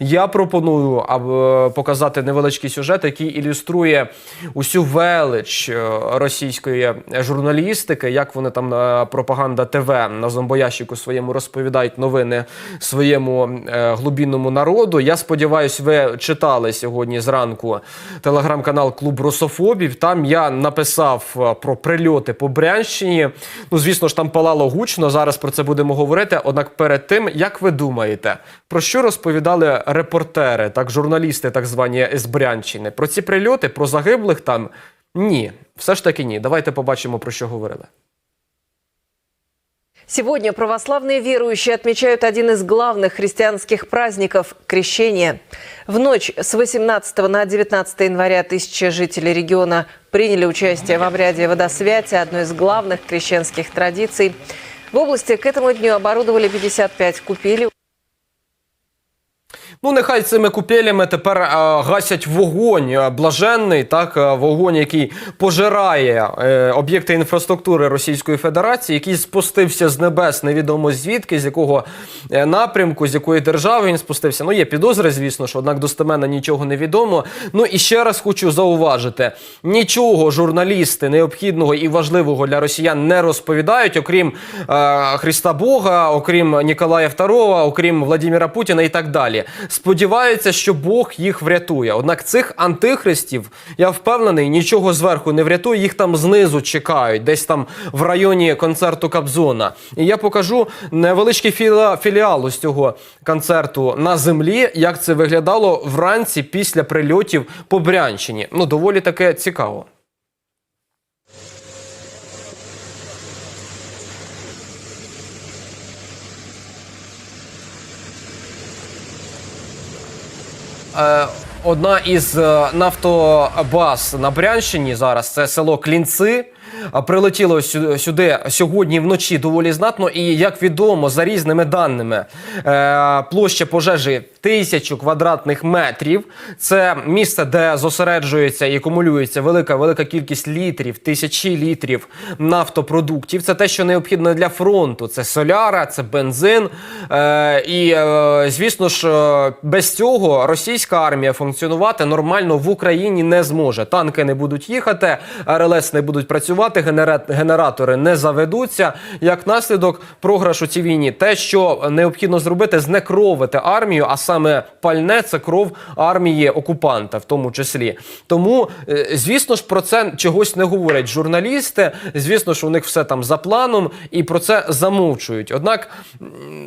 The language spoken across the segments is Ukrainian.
Я пропоную аб- показати невеличкий сюжет, який ілюструє усю велич е, російської журналістики, як вони там на пропаганда ТВ на зомбоящику своєму розповідають новини своєму е, глубінному народу. Я сподіваюся, ви читали сьогодні зранку телеграм-канал Клуб Русофобів. Там я написав е, про прильоти по Брянщині. Ну, звісно ж, там палало гучно. Зараз про це будемо говорити. Однак перед тим, як ви думаєте, про що розповідали репортери, так журналісти, так звані з Брянщини? Про ці прильоти, про загиблих там? Ні, все ж таки ні. Давайте побачимо про що говорили. Сегодня православные верующие отмечают один из главных христианских праздников – Крещение. В ночь с 18 на 19 января тысячи жителей региона приняли участие в обряде водосвятия, одной из главных крещенских традиций. В области к этому дню оборудовали 55 купелей. Ну, нехай цими купелями тепер е, гасять вогонь е, блаженний, так е, вогонь, який пожирає е, об'єкти інфраструктури Російської Федерації, який спустився з небес, невідомо звідки, з якого напрямку, з якої держави він спустився. Ну, є підозри, звісно, що однак достеменно нічого не відомо. Ну і ще раз хочу зауважити: нічого журналісти необхідного і важливого для росіян не розповідають, окрім е, Христа Бога, окрім Ніколая II, окрім Владимира Путіна і так далі. Сподіваються, що Бог їх врятує. Однак цих антихристів, я впевнений, нічого зверху не врятує. Їх там знизу чекають, десь там в районі концерту Кабзона. І я покажу невеличкий філіал ось цього концерту на землі, як це виглядало вранці після прильотів по Брянщині. Ну, доволі таке цікаво. Одна із е, нафтобаз на Брянщині зараз це село Клінци. Прилетіло сюди сьогодні вночі доволі знатно. І як відомо, за різними даними, е, площа пожежі тисячу квадратних метрів. Це місце, де зосереджується і акумулюється велика велика кількість літрів, тисячі літрів нафтопродуктів. Це те, що необхідно для фронту. Це соляра, це бензин. Е, і е, звісно ж, без цього російська армія функціонувати нормально в Україні не зможе. Танки не будуть їхати, РЛС не будуть працювати, генера- генератори не заведуться. Як наслідок програшу цій війні, те, що необхідно зробити, знекровити армію, а саме пальне це кров армії окупанта, в тому числі. Тому, е, звісно ж, про це чогось не говорять журналісти. Звісно ж, у них все там за планом, і про це замовчують. Однак,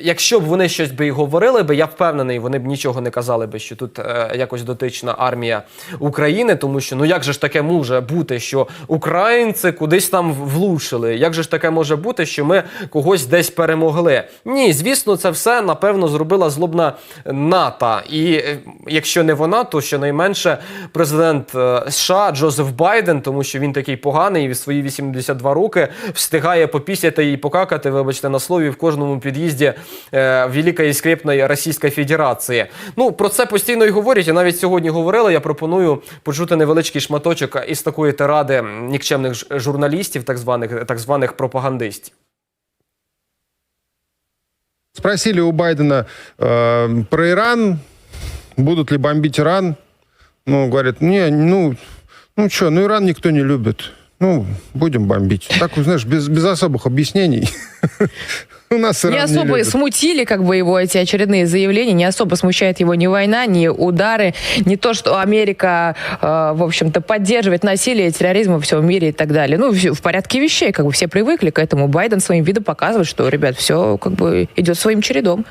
якщо б вони щось би і говорили би, я впевнений, вони б нічого не казали би, що тут е, якось дотична армія України, тому що ну як же ж таке може бути, що українці кудись там влучили? Як же ж таке може бути, що ми когось десь перемогли? Ні, звісно, це все напевно зробила злобна НАТО. І е, якщо не вона, то щонайменше президент е, США Джозеф Байден, тому що він такий поганий і в свої 82 роки встигає попісяти і покакати, вибачте, на слові в кожному під'їзді е, Великої скрепної Російської Федерації. Ну про це постійно і говорять. І навіть сьогодні говорили. Я пропоную почути невеличкий шматочок із такої тиради нікчемних журналістів, так званих так званих пропагандистів. Спросили у Байдена э, про Иран, будут ли бомбить Иран. Ну, говорят, не, ну, ну что, ну Иран никто не любит. Ну, будем бомбить. Так, знаешь, без, без особых объяснений. У нас Иран не не особо любит. смутили как бы его эти очередные заявления, не особо смущает его ни война, ни удары, не то, что Америка, э, в общем-то, поддерживает насилие, терроризм во всем мире и так далее. Ну, всё в порядке вещей, как бы все привыкли к этому. Байден своим видом показывает, что, ребят, все как бы идет своим чередом.